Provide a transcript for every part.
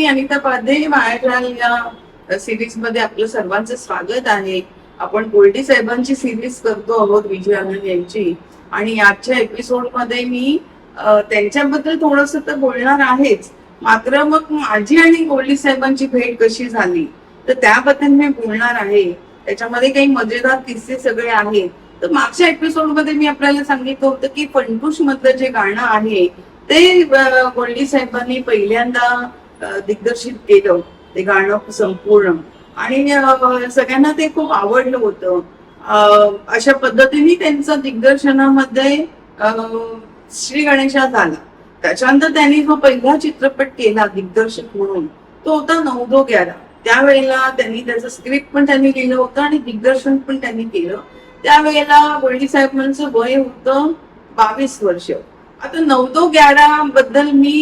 अनिता पाध्ये मायाजाल या सिरीजमध्ये आपलं सर्वांचं स्वागत आहे. आपण गोल्डी साहेबांची सिरीज करतो आहोत विजय आनंद यांची. आणि आजच्या एपिसोडमध्ये मी त्यांच्याबद्दल थोडस तर बोलणार आहेच. मात्र मग माझी आणि गोल्डी साहेबांची भेट कशी झाली? तर त्याबद्दल मी बोलणार आहे. त्याच्यामध्ये काही मजेदार किस्से सगळे आहेत. तर मागच्या एपिसोडमध्ये मी आपल्याला सांगितलं होतं की फंटूश मधलं जे गाणं आहे ते गोल्डी साहेबांनी पहिल्यांदा दिग्दर्शित केलं. ते गाणं संपूर्ण. आणि सगळ्यांना ते खूप आवडलं होतं. अशा पद्धतीने त्यांचं दिग्दर्शनामध्ये श्री गणेशा झाला. त्याच्यानंतर त्यांनी जो पहिला चित्रपट केला दिग्दर्शक म्हणून. तो होता नवदो ग्यारा. त्यावेळेला त्यांनी त्याचं स्क्रिप्ट पण त्यांनी लिहिलं होतं आणि दिग्दर्शन पण त्यांनी केलं. त्यावेळेला गोल्डी साहेबांचं वय होतं बावीस वर्ष. आता नवदो ग्यारा बद्दल मी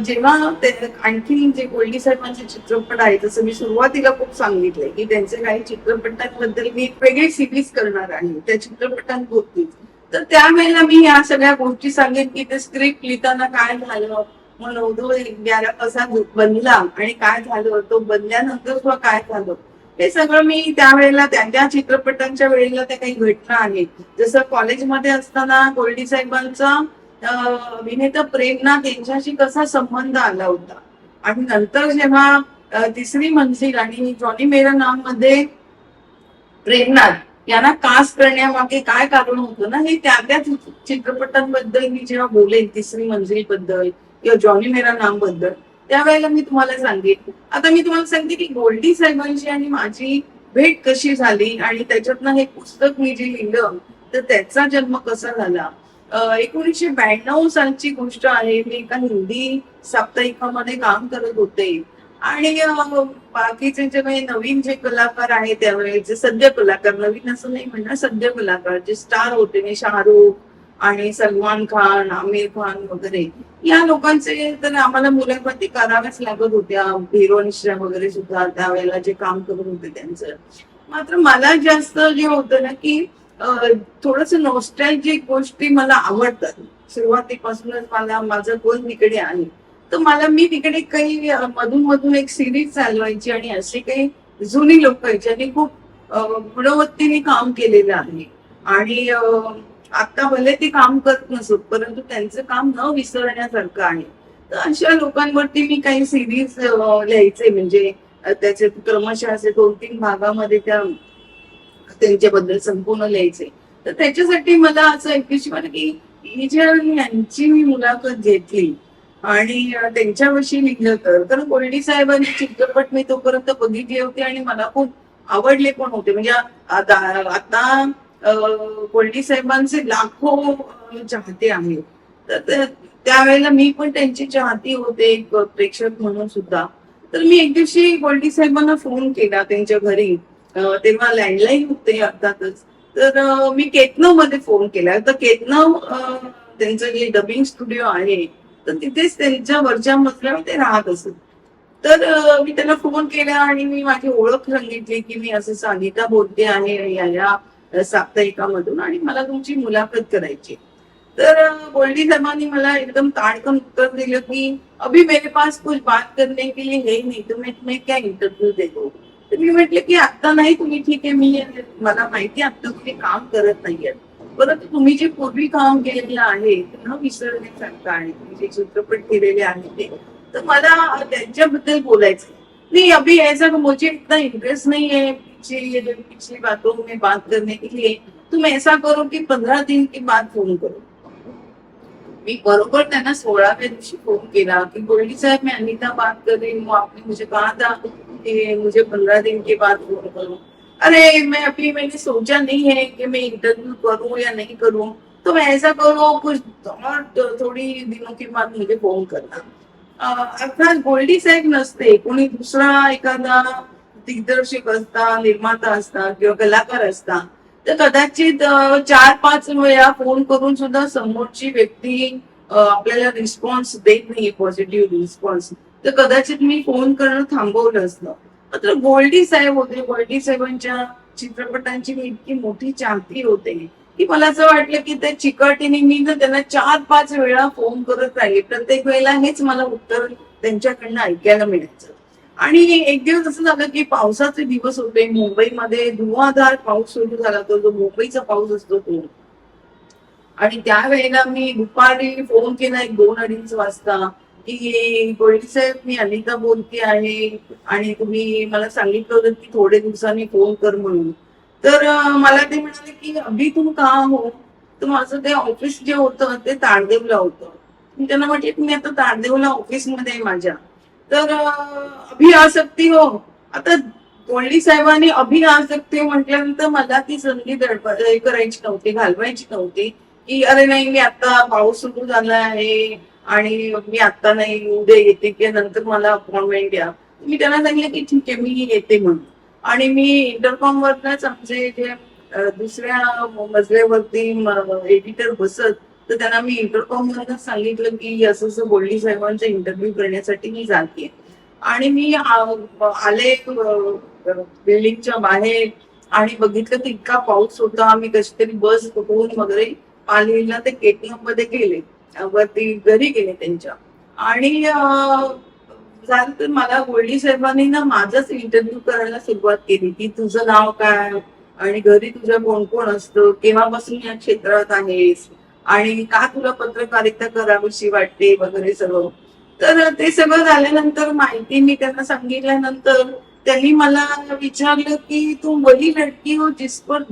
जेव्हा आणखीन आणखी जे गोल्डी साहेबांचे चित्रपट आहे तसं मी सुरुवातीला खूप सांगितलंय की त्यांचे काही चित्रपटांबद्दल मी एक वेगळी सिरीज करणार आहे त्या चित्रपटांभोवतीच. तर त्यावेळेला मी या सगळ्या गोष्टी सांगेन की ते स्क्रिप्ट लिहिताना काय झालं मग नवदो ग्यारा कसा बनला आणि काय झालं तो बनल्यानंतर सुद्धा काय झालं हे सगळं मी त्यावेळेला त्या त्या चित्रपटांच्या वेळेला त्या काही घटना आहेत. जसं कॉलेजमध्ये असताना गोल्डी साहेबांचा विनेता अभिनेता प्रेमनाथ यांच्याशी कसा संबंध आला होता? आणि नंतर जेव्हा तिसरी मंजिल आणि जॉनी मेरा नाममध्ये प्रेमनाथ यांना कास्ट करण्यामागे काय कारण होतं ना हे त्या त्या चित्रपटांबद्दल मी जेव्हा बोलेन तिसरी मंजिलबद्दल किंवा जॉनी मेरा नामबद्दल त्यावेळेला मी तुम्हाला सांगेन. आता मी तुम्हाला सांगते की गोल्डी साहेबांची आणि माझी भेट कशी झाली आणि त्याच्यातनं हे पुस्तक मी जे लिहिलं तर त्याचा जन्म कसा झाला? एकोणीसशे ब्याण्णव सालची गोष्ट आहे. मी एका हिंदी साप्ताहिकामध्ये काम करत होते. आणि बाकीचे जे काही नवीन जे कलाकार आहेत त्यावेळेचे सद्य कलाकार नवीन असं नाही म्हणणार सद्य कलाकार जे स्टार होते मी शाहरुख आणि सलमान खान आमिर खान वगैरे या लोकांचे तर आम्हाला मुलाखती कराव्याच लागत होत्या. हिरोईन्सच्या वगैरे सुद्धा त्यावेळेला जे काम करत होते त्यांचं. मात्र मला जास्त जे होतं ना की थोडस नॉस्टॅल्जिक गोष्टी मला आवडतात. सुरुवातीपासूनच मला माझं गोल तिकडे आहे? तर मला मी तिकडे काही मधून मधून एक सिरीज चालवायची आणि असे काही जुनी लोक आहेत ज्यांनी खूप गुणवत्तेने काम केलेलं आहे. आणि आता भले ते काम करत नसत परंतु त्यांचं काम न विसरण्यासारखं आहे. तर अशा लोकांवरती मी काही सिरीज लिहायचे म्हणजे त्याचे क्रमशः असे दोन तीन भागामध्ये त्या त्यांच्याबद्दल संपूर्ण लिहायचे तर त्याच्यासाठी मला असं ऐकायची मला की विजय यांची मी मुलाखत घेतली आणि त्यांच्याविषयी लिहिलं तर कारण कोल्डी साहेबांचे चित्रपट मी तोपर्यंत बघितले होते आणि मला खूप आवडले पण होते. म्हणजे आता आता कोल्डी साहेबांचे लाखो चाहते आहेत. तर त्यावेळेला मी पण त्यांची चाहती होते एक प्रेक्षक म्हणून सुद्धा. तर मी एक दिवशी गोल्डी साहेबांना फोन केला त्यांच्या घरी. तेव्हा लँडलाईन होते अर्थातच. तर मी केतनवमध्ये फोन केला. तर केतनव त्यांचं जे डबिंग स्टुडिओ आहे तर तिथेच त्यांच्या वरच्या मजल्यावर ते राहत असत. तर मी त्यांना फोन केला आणि मी माझी ओळख सांगितली की मी असं सांगिता बोलते आहे या या साप्ताहिकामधून आणि मला तुमची मुलाखत करायची तर अ, गोल्डी साहेबांनी मला एकदम ताडकन उत्तर दिलं की अभी मेरे पास कुछ बात करने के लिए है नहीं तुम्ही तुम्हें क्या इंटरव्यू देतो तर मी म्हटलं की आता नाही तुम्ही ठीक आहे मी मला माहिती आहे आता तुम्ही काम करत नाहीये. परंतु तुम्ही जे पूर्वी काम केलेलं आहे ते न विसरण्यासारखं आहे. तुम्ही जे चित्रपट केलेले आहे ते तर मला त्यांच्याबद्दल बोलायचं नाही अभी ऐसा मुझे इतना इंटरेस्ट नहीं है पिछली बातों में बात करने के लिए तुम ऐसा करो कि पंद्रह दिन के बाद फोन करो. मी बरोबर त्यांना सोळाव्या दिवशी फोन केला की बोलली साहब मैं अनिता बात कर रही हूँ आपने मुझे कहा था कि मुझे पंद्रह दिन के बाद फोन करो। अरे मैं अभी मैंने सोचा नहीं है कि मैं इंटरव्यू करूं या नहीं करूं तो मैं ऐसा करो कुछ और थोड़ी दिनों के बाद मुझे फोन करना। अर्थात गोल्डी साहेब नसते कोणी दुसरा एखादा दिग्दर्शक असता निर्माता असता किंवा कलाकार असता तर कदाचित चार पाच वेळा फोन करून सुद्धा समोरची व्यक्ती आपल्याला रिस्पॉन्स देत नाही पॉझिटिव्ह रिस्पॉन्स तर कदाचित मी फोन करणं थांबवलं असतं. मात्र गोल्डी साहेब होते. गोल्डी साहेबांच्या चित्रपटांची मी इतकी मोठी चाहती होते की मला असं वाटलं की त्या चिकाटीने मी ना त्यांना चार पाच वेळा फोन करत राहिले. प्रत्येक वेळेला हेच मला उत्तर त्यांच्याकडनं ऐकायला मिळायचं. आणि एक दिवस असं झालं की पावसाचे दिवस होते. मुंबईमध्ये धुवाधार पाऊस सुरू झाला तो जो मुंबईचा पाऊस असतो तो. आणि त्यावेळेला मी दुपारी फोन केला एक दोन अडीच वाजता की गोळी साहेब मी अनिता बोलते आहे आणि तुम्ही मला सांगितलं होतं की थोडे दिवसांनी फोन कर म्हणून. तर मला ते म्हणाले की अभि तुम का हो? तर माझं ते ऑफिस जे होतं ते ताडदेवला होतं. मी त्यांना म्हटलं की मी आता ताडदेवला ऑफिसमध्ये आहे माझ्या. तर अं, अभि हो. आता कोळी साहेबांनी अभि हो म्हटल्यानंतर मला ती संधी दडप- करायची नव्हती घालवायची नव्हती. की अरे नाही मी आता पाऊस सुरू झाला आहे आणि मी आता नाही उद्या येते की नंतर मला अपॉइंटमेंट द्या. मी त्यांना सांगितलं की ठीक आहे मी येते म्हणून. आणि मी इंटरकॉम वरनच आमचे जे दुसऱ्या मजल्यावरती एडिटर बसत तर त्यांना मी इंटरकॉम वरनच सांगितलं की असं असं बोलली साहेबांचा इंटरव्ह्यू करण्यासाठी मी जाते. आणि मी आले बिल्डिंगच्या बाहेर आणि बघितलं तर इतका पाऊस होता. आम्ही कशी तरी बस पकडून वगैरे पालीला ते केटीएममध्ये गेले. वरती घरी गेले त्यांच्या. आणि झालं तर मला गोल्डी साहेबांनी ना माझाच इंटरव्ह्यू करायला सुरुवात केली की तुझं नाव काय? आणि घरी तुझं कोण कोण असतं? केव्हापासून या क्षेत्रात आहेस? आणि का तुला पत्रकारिता करावीशी वाटते वगैरे सगळं तर ते सगळं झाल्यानंतर माहिती मी त्यांना सांगितल्यानंतर त्यांनी मला विचारलं की तू वही लडकी हो जिस पर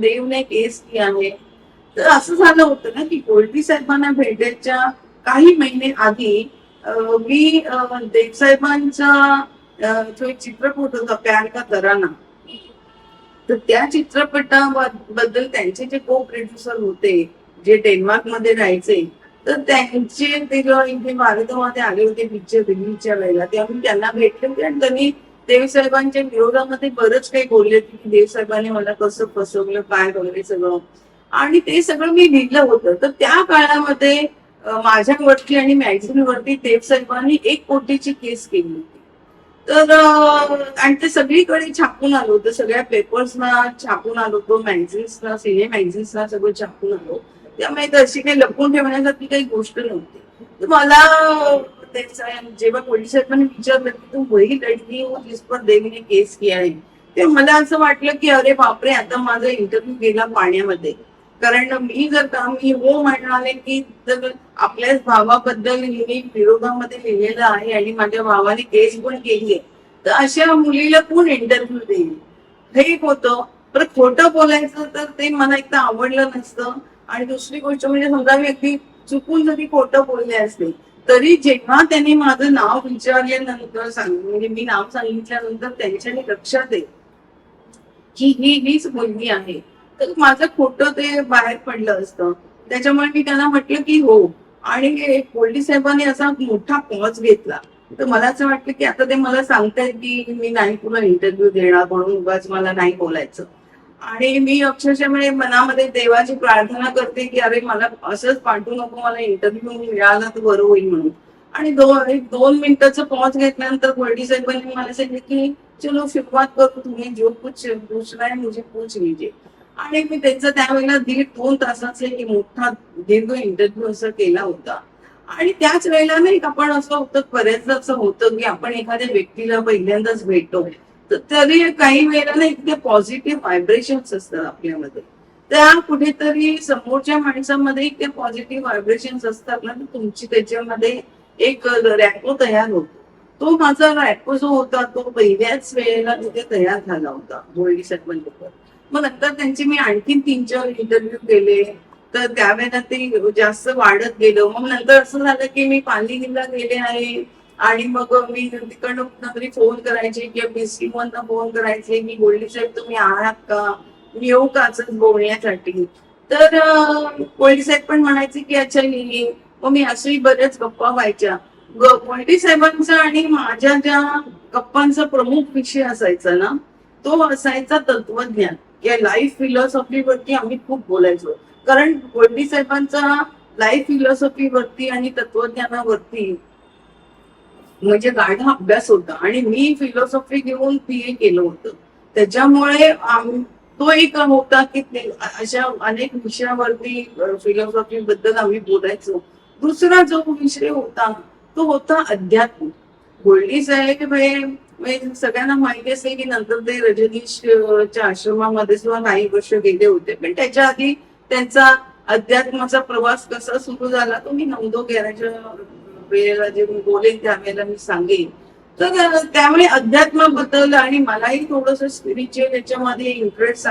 केस किया आहे तर असं झालं होतं ना की कोलटी साहेबांना भेटायच्या काही महिने आधी मी देवसाहेबांचा जो एक चित्रपट होता प्यार का तराना. तर त्या चित्रपटाबद्दल त्यांचे जे को प्रोड्युसर होते जे डेन्मार्कमध्ये राहायचे तर त्यांचे ते इथे भारतामध्ये आले होते पिक्चर रिलीजच्या वेळेला ते आम्ही त्यांना भेटले होते आणि त्यांनी देवसाहेबांच्या विरोधामध्ये बरंच काही बोलले होते की देवसाहेबांनी मला कसं फसवलं काय वगैरे सगळं. आणि ते सगळं मी लिहिलं होतं. तर त्या काळामध्ये माझ्या माझ्यावरती आणि मॅग्झिन वरती देवसाहेबांनी एक कोटीची केस केली होती. तर आणि ते सगळीकडे छापून आलो होतं. सगळ्या पेपर्सना छापून आलो होतो मॅगझिन्सना सिने मॅगझिन्सना सगळं छापून आलो त्यामुळे तशी काही लपून ठेवण्यासाठी काही गोष्ट नव्हती. तर मला देवसाहेब जेव्हा पोलीस साहेबांनी विचारलं की तू वही लढली हो जिस पर देवीने केस किया आहे ते मला असं वाटलं की अरे बापरे आता माझा इंटरव्ह्यू गेला पाण्यामध्ये. कारण मी जर का मी हो म्हणाले की जर आपल्याच भावाबद्दल मी विरोधामध्ये लिहिलेलं आहे आणि माझ्या भावाने केस पण केली आहे तर अशा मुलीला कोण इंटरव्ह्यू देईल? हे एक होतं. पर खोटं बोलायचं तर ते मला एकदा आवडलं नसतं. आणि दुसरी गोष्ट म्हणजे समजा मी अगदी चुकून जरी खोटं बोलले असते तरी जेव्हा त्यांनी माझं नाव विचारल्यानंतर सांग म्हणजे मी नाव सांगितल्यानंतर त्यांच्याने लक्षात येईल की ही हीच मुलगी आहे. तर माझं खोटं ते बाहेर पडलं असतं. त्याच्यामुळे मी त्यांना म्हटलं की हो. आणि पोलीस साहेबांनी असा मोठा पॉज घेतला. तर मला असं वाटलं की आता ते मला सांगतायत की मी नाही तुला इंटरव्ह्यू देणार म्हणून उगाच मला नाही बोलायचं. आणि मी अक्षरशः म्हणजे मनामध्ये देवाची प्रार्थना करते की अरे मला असंच पाठवू नको मला इंटरव्ह्यू मिळाला तर बरं होईल म्हणून. आणि दोन एक दोन मिनिटाचं पॉज घेतल्यानंतर गोल्डी साहेबांनी मला सांगितलं की चलो सुरुवात करू तुम्ही जो कुछ पूछना है मुझे पूछ लीजिए. आणि मी त्यांचा त्यावेळेला दीड दोन तासाचा एक मोठा दीर्घ इंटरव्ह्यू असं केला होता. आणि त्याच वेळेला नाही आपण असं होतं बऱ्याचदा असं होतं की आपण एखाद्या व्यक्तीला पहिल्यांदाच भेटतो. तर तरी काही वेळेला ना इतके पॉझिटिव्ह व्हायब्रेशन्स असतात आपल्यामध्ये. त्या कुठेतरी समोरच्या माणसामध्ये ते पॉझिटिव्ह व्हायब्रेशन्स असतात ना तर तुमची त्याच्यामध्ये एक रॅपो तयार होतो. तो माझा रॅपो जो होता तो पहिल्याच वेळेला तिथे तयार झाला होता गोल्डी सटमंडकर मग नंतर त्यांचे मी आणखीन तीन चार इंटरव्ह्यू केले. तर त्यावेळेला ते जास्त वाढत गेलं. मग नंतर असं झालं की मी पालिकेला गेले आहे. आणि मग मी तिकडनं कुठं तरी फोन करायचे किंवा बीसी मधनं फोन करायचे की बोलली साहेब तुम्ही आहात का? मी येऊ का असं बोलण्यासाठी? तर गोल्डी साहेब पण म्हणायचे की अच्छा लिहिली मग मी असेही बऱ्याच गप्पा व्हायच्या. गोल्डी साहेबांचा आणि माझ्या ज्या गप्पांचा प्रमुख विषय असायचा ना तो असायचा तत्वज्ञान या लाईफ फिलॉसॉफीवरती आम्ही खूप बोलायचो. कारण गोल्डी साहेबांचा लाईफ फिलॉसॉफीवरती आणि तत्वज्ञानावरती म्हणजे गाढा अभ्यास होता. आणि मी फिलॉसॉफी घेऊन पी ए केलं होतं. त्याच्यामुळे तो एक होता की अशा अनेक विषयावरती फिलॉसॉफी बद्दल आम्ही बोलायचो. दुसरा जो विषय होता तो होता अध्यात्म. गोल्डी साहेब हे म्हणजे सगळ्यांना माहिती असेल की नंतर ते रजनीशच्या आश्रमामध्ये सुद्धा काही वर्ष गेले होते. पण त्याच्या आधी त्यांचा अध्यात्माचा प्रवास कसा सुरू झाला तो मी नवदो गॅरेज वेळेला जे मी बोलेन त्यावेळेला मी सांगेन. तर त्यामुळे अध्यात्माबद्दल आणि मलाही थोडस स्पिरिच्युअल याच्यामध्ये इंटरेस्ट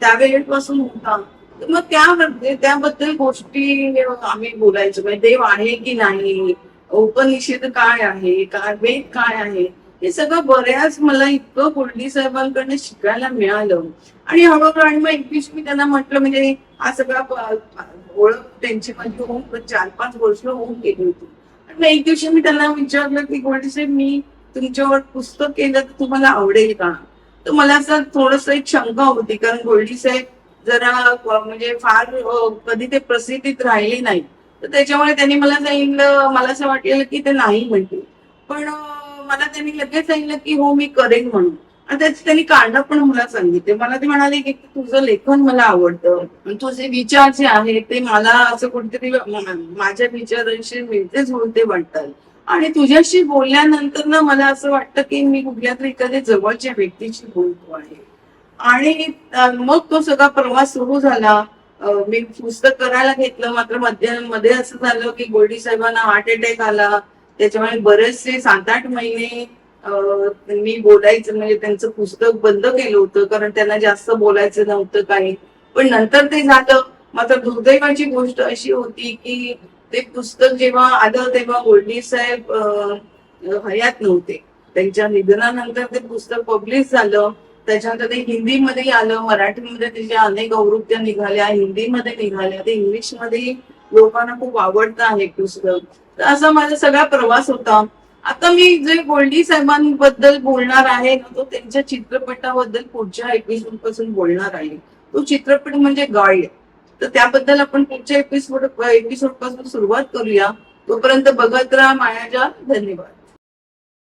त्यावेळेपासून होता. तर मग त्या त्याबद्दल गोष्टी आम्ही बोलायचो. म्हणजे देव आहे की नाही? उपनिषेद काय आहे? काय वेद काय आहे? हे सगळं बऱ्याच मला इतकं कोल्डी साहेबांकडनं शिकायला मिळालं. आणि हळूहळू आणि मग एकवीस मी त्यांना म्हटलं म्हणजे हा सगळा ओळख त्यांची माझी होऊन चार पाच वर्ष होऊन गेली होती. मग एक दिवशी मी त्यांना विचारलं की गोल्डी साहेब मी तुमच्यावर पुस्तक केलं तर तुम्हाला आवडेल का? तर मला असं थोडस एक शंका होती कारण गोल्डी साहेब जरा म्हणजे फार कधी ते प्रसिद्धीत राहिले नाही. तर त्याच्यामुळे त्यांनी मला सांगितलं मला असं वाटलेलं की ते नाही म्हणतील. पण मला त्यांनी लगेच सांगितलं की हो मी करेन म्हणून. आणि त्याची त्यांनी कारणं पण मला सांगितले. मला ते म्हणाले की तुझं लेखन मला आवडतं. आणि तुझे विचार जे आहेत ते मला असं कोणतरी माझ्या विचारांशी मिळते जुळते वाटतात आणि तुझ्याशी बोलल्यानंतर ना मला असं वाटतं की मी कुठल्या तरी एखाद्या जवळच्या व्यक्तीशी बोलतो आहे. आणि मग तो सगळा प्रवास सुरू झाला. मी पुस्तक करायला घेतलं. मात्रमध्ये मध्ये असं झालं की गोल्डी साहेबांना हार्ट अटॅक आला. त्याच्यामुळे बरेचसे सात आठ महिने मी बोलायचं म्हणजे त्यांचं पुस्तक बंद केलं होतं कारण त्यांना जास्त बोलायचं नव्हतं काही. पण नंतर ते झालं. मात्र दुर्दैवाची गोष्ट अशी होती की ते पुस्तक जेव्हा आलं तेव्हा गोल्डी साहेब हयात नव्हते. त्यांच्या निधनानंतर ते पुस्तक पब्लिश झालं. त्याच्यानंतर ते हिंदीमध्ये आलं. मराठीमध्ये त्याच्या अनेक आवृत्त्या निघाल्या हिंदीमध्ये निघाल्या. ते इंग्लिशमध्ये लोकांना खूप आवडतं आहे पुस्तक. तर असा माझा सगळा प्रवास होता. आता मी जे गोल्डी साहेबांबद्दल बोलणार आहे ना तो त्यांच्या चित्रपटाबद्दल पुढच्या एपिसोडपासून बोलणार आहे. तो चित्रपट म्हणजे गाईड तर त्याबद्दल आपण पुढच्या एपिसोड एपिसोडपासून सुरुवात करूया. तोपर्यंत बघत राहा मायाजा धन्यवाद.